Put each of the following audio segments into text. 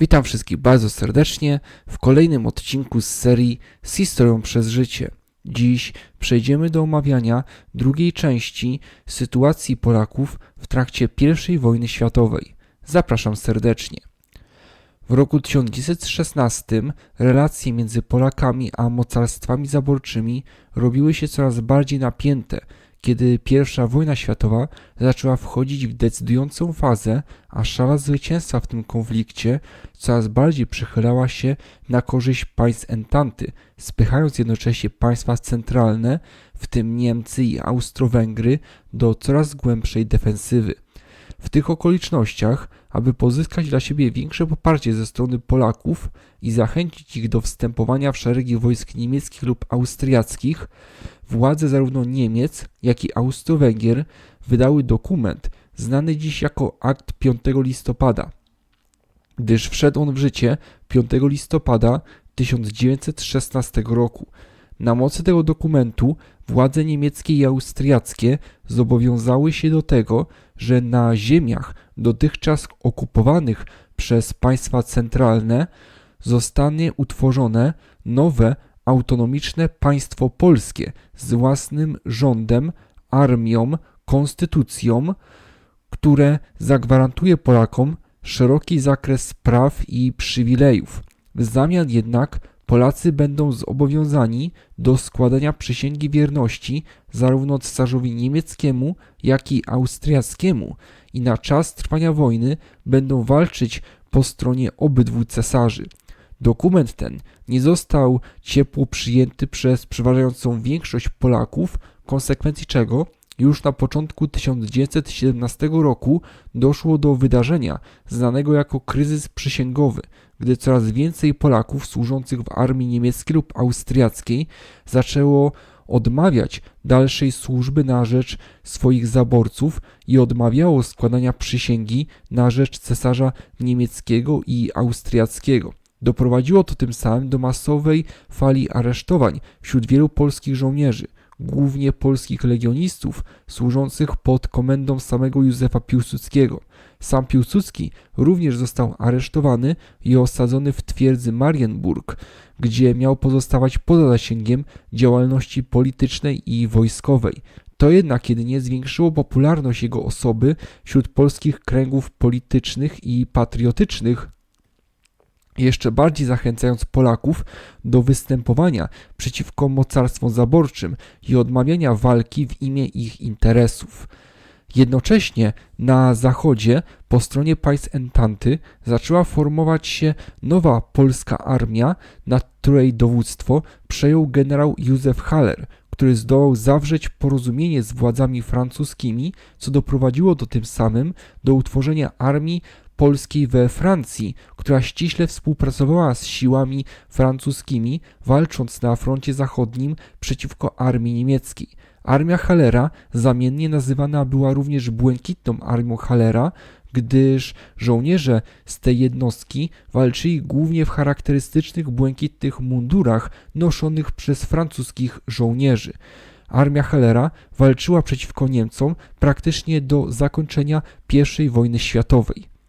Witam wszystkich bardzo serdecznie w kolejnym odcinku z serii z historią przez życie. Dziś przejdziemy do omawiania drugiej części sytuacji Polaków w trakcie I wojny światowej. Zapraszam serdecznie. W roku 1916 relacje między Polakami a mocarstwami zaborczymi robiły się coraz bardziej napięte, kiedy I wojna światowa zaczęła wchodzić w decydującą fazę, a szala zwycięstwa w tym konflikcie coraz bardziej przychylała się na korzyść państw Entanty, spychając jednocześnie państwa centralne, w tym Niemcy i Austro-Węgry, do coraz głębszej defensywy. W tych okolicznościach, aby pozyskać dla siebie większe poparcie ze strony Polaków i zachęcić ich do wstępowania w szeregi wojsk niemieckich lub austriackich, władze zarówno Niemiec, jak i Austro-Węgier wydały dokument znany dziś jako Akt 5 listopada, gdyż wszedł on w życie 5 listopada 1916 roku. Na mocy tego dokumentu władze niemieckie i austriackie zobowiązały się do tego, że na ziemiach dotychczas okupowanych przez państwa centralne zostanie utworzone nowe autonomiczne państwo polskie z własnym rządem, armią, konstytucją, które zagwarantuje Polakom szeroki zakres praw i przywilejów. W zamian jednak Polacy będą zobowiązani do składania przysięgi wierności zarówno cesarzowi niemieckiemu, jak i austriackiemu i na czas trwania wojny będą walczyć po stronie obydwu cesarzy. Dokument ten nie został ciepło przyjęty przez przeważającą większość Polaków, konsekwencji czego już na początku 1917 roku doszło do wydarzenia znanego jako kryzys przysięgowy, gdy coraz więcej Polaków służących w armii niemieckiej lub austriackiej zaczęło odmawiać dalszej służby na rzecz swoich zaborców i odmawiało składania przysięgi na rzecz cesarza niemieckiego i austriackiego. Doprowadziło to tym samym do masowej fali aresztowań wśród wielu polskich żołnierzy, głównie polskich legionistów służących pod komendą samego Józefa Piłsudskiego. Sam Piłsudski również został aresztowany i osadzony w twierdzy Marienburg, gdzie miał pozostawać poza zasięgiem działalności politycznej i wojskowej. To jednak jedynie zwiększyło popularność jego osoby wśród polskich kręgów politycznych i patriotycznych, jeszcze bardziej zachęcając Polaków do występowania przeciwko mocarstwom zaborczym i odmawiania walki w imię ich interesów. Jednocześnie na zachodzie, po stronie państw Entanty, zaczęła formować się nowa polska armia, nad której dowództwo przejął generał Józef Haller, który zdołał zawrzeć porozumienie z władzami francuskimi, co doprowadziło do tym samym do utworzenia armii polskiej we Francji, która ściśle współpracowała z siłami francuskimi, walcząc na froncie zachodnim przeciwko armii niemieckiej. Armia Hallera zamiennie nazywana była również Błękitną Armią Hallera, gdyż żołnierze z tej jednostki walczyli głównie w charakterystycznych błękitnych mundurach noszonych przez francuskich żołnierzy. Armia Hallera walczyła przeciwko Niemcom praktycznie do zakończenia I wojny światowej.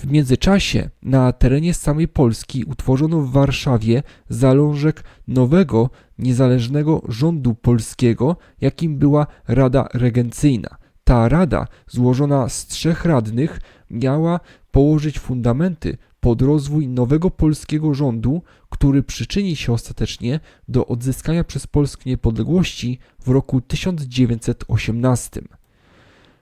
W międzyczasie na terenie samej Polski utworzono w Warszawie zalążek nowego, niezależnego rządu polskiego, jakim była Rada Regencyjna. Ta rada, złożona z trzech radnych, miała położyć fundamenty pod rozwój nowego polskiego rządu, który przyczyni się ostatecznie do odzyskania przez Polskę niepodległości w roku 1918.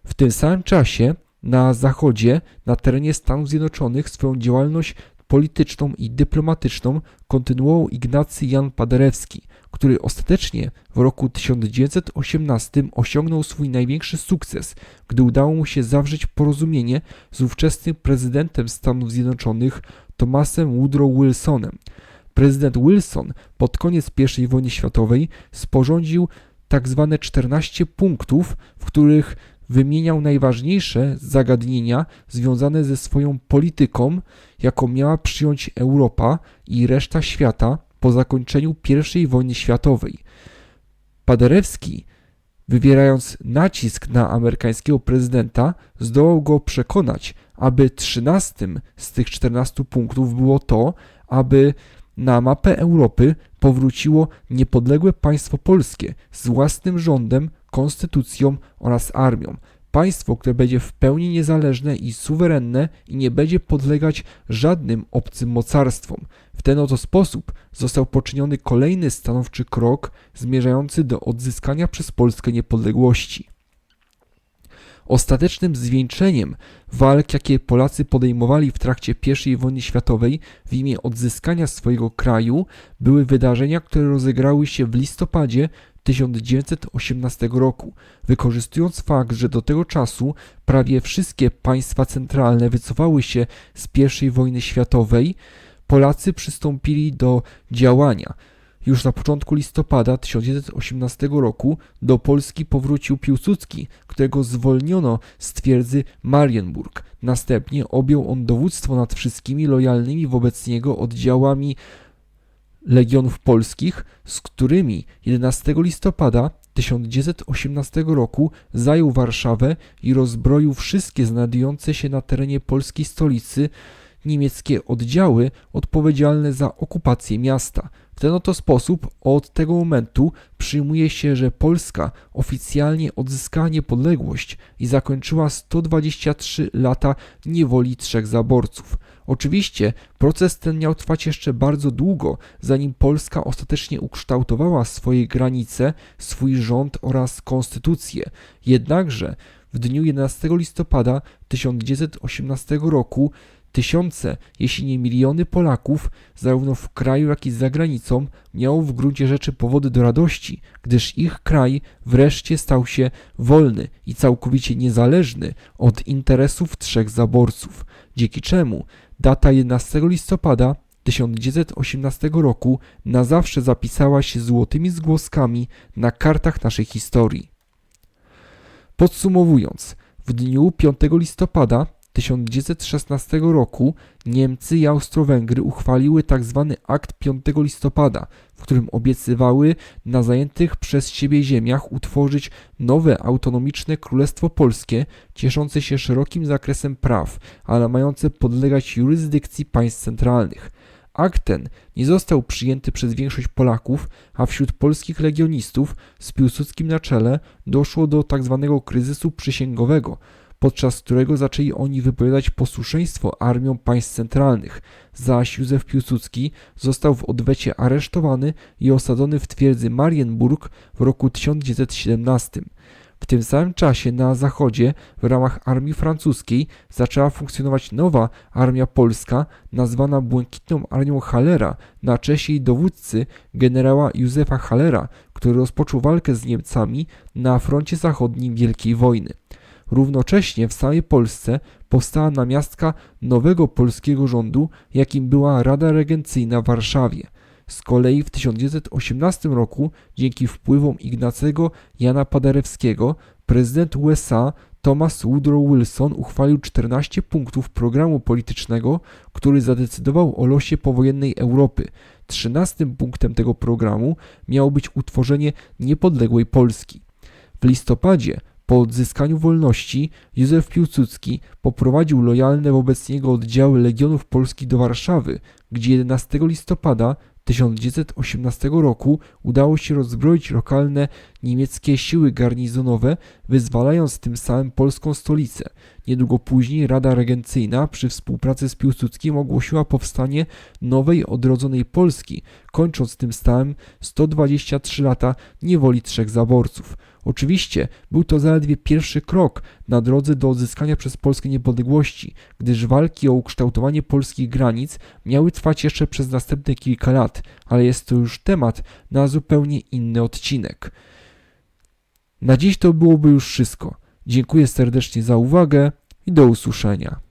W tym samym czasie na zachodzie, na terenie Stanów Zjednoczonych, swoją działalność polityczną i dyplomatyczną kontynuował Ignacy Jan Paderewski, który ostatecznie w roku 1918 osiągnął swój największy sukces, gdy udało mu się zawrzeć porozumienie z ówczesnym prezydentem Stanów Zjednoczonych Thomasem Woodrow Wilsonem. Prezydent Wilson pod koniec I wojny światowej sporządził tak zwane 14 punktów, w których wymieniał najważniejsze zagadnienia związane ze swoją polityką, jaką miała przyjąć Europa i reszta świata po zakończeniu I wojny światowej. Paderewski Wywierając nacisk na amerykańskiego prezydenta, zdołał go przekonać, aby trzynastym z tych 14 punktów było to, aby na mapę Europy powróciło niepodległe państwo polskie z własnym rządem, konstytucją oraz armią. Państwo, które będzie w pełni niezależne i suwerenne i nie będzie podlegać żadnym obcym mocarstwom. W ten oto sposób został poczyniony kolejny stanowczy krok zmierzający do odzyskania przez Polskę niepodległości. Ostatecznym zwieńczeniem walk, jakie Polacy podejmowali w trakcie I wojny światowej w imię odzyskania swojego kraju, były wydarzenia, które rozegrały się w listopadzie 1918 roku. Wykorzystując fakt, że do tego czasu prawie wszystkie państwa centralne wycofały się z I wojny światowej, Polacy przystąpili do działania. Już na początku listopada 1918 roku do Polski powrócił Piłsudski, którego zwolniono z twierdzy Marienburg. Następnie objął on dowództwo nad wszystkimi lojalnymi wobec niego oddziałami legionów polskich, z którymi 11 listopada 1918 roku zajął Warszawę i rozbroił wszystkie znajdujące się na terenie polskiej stolicy niemieckie oddziały odpowiedzialne za okupację miasta. W ten oto sposób od tego momentu przyjmuje się, że Polska oficjalnie odzyskała niepodległość i zakończyła 123 lata niewoli trzech zaborców. Oczywiście proces ten miał trwać jeszcze bardzo długo, zanim Polska ostatecznie ukształtowała swoje granice, swój rząd oraz konstytucję. Jednakże w dniu 11 listopada 1918 roku Tysiące, jeśli nie miliony Polaków, zarówno w kraju, jak i za granicą, miało w gruncie rzeczy powody do radości, gdyż ich kraj wreszcie stał się wolny i całkowicie niezależny od interesów trzech zaborców, dzięki czemu data 11 listopada 1918 roku na zawsze zapisała się złotymi zgłoskami na kartach naszej historii. Podsumowując, w dniu 5 listopada 1916 roku Niemcy i Austro-Węgry uchwaliły tzw. Tak akt 5 listopada, w którym obiecywały na zajętych przez siebie ziemiach utworzyć nowe autonomiczne Królestwo Polskie, cieszące się szerokim zakresem praw, ale mające podlegać jurysdykcji państw centralnych. Akt ten nie został przyjęty przez większość Polaków, a wśród polskich legionistów z Piłsudskim na czele doszło do tzw. Tak kryzysu przysięgowego, podczas którego zaczęli oni wypowiadać posłuszeństwo armiom państw centralnych, zaś Józef Piłsudski został w odwecie aresztowany i osadzony w twierdzy Marienburg w roku 1917. W tym samym czasie na zachodzie w ramach armii francuskiej zaczęła funkcjonować nowa armia polska, nazwana Błękitną Armią Hallera na cześć jej dowódcy generała Józefa Hallera, który rozpoczął walkę z Niemcami na froncie zachodnim Wielkiej Wojny. Równocześnie w samej Polsce powstała namiastka nowego polskiego rządu, jakim była Rada Regencyjna w Warszawie. Z kolei w 1918 roku, dzięki wpływom Ignacego Jana Paderewskiego, prezydent USA Thomas Woodrow Wilson uchwalił 14 punktów programu politycznego, który zadecydował o losie powojennej Europy. Trzynastym punktem tego programu miało być utworzenie niepodległej Polski. W listopadzie po odzyskaniu wolności Józef Piłsudski poprowadził lojalne wobec niego oddziały Legionów Polskich do Warszawy, gdzie 11 listopada 1918 roku udało się rozbroić lokalne niemieckie siły garnizonowe, wyzwalając tym samym polską stolicę. Niedługo później Rada Regencyjna przy współpracy z Piłsudskim ogłosiła powstanie nowej, odrodzonej Polski, kończąc tym samym 123 lata niewoli trzech zaborców. Oczywiście był to zaledwie pierwszy krok na drodze do odzyskania przez Polskę niepodległości, gdyż walki o ukształtowanie polskich granic miały trwać jeszcze przez następne kilka lat, ale jest to już temat na zupełnie inny odcinek. Na dziś to byłoby już wszystko. Dziękuję serdecznie za uwagę i do usłyszenia.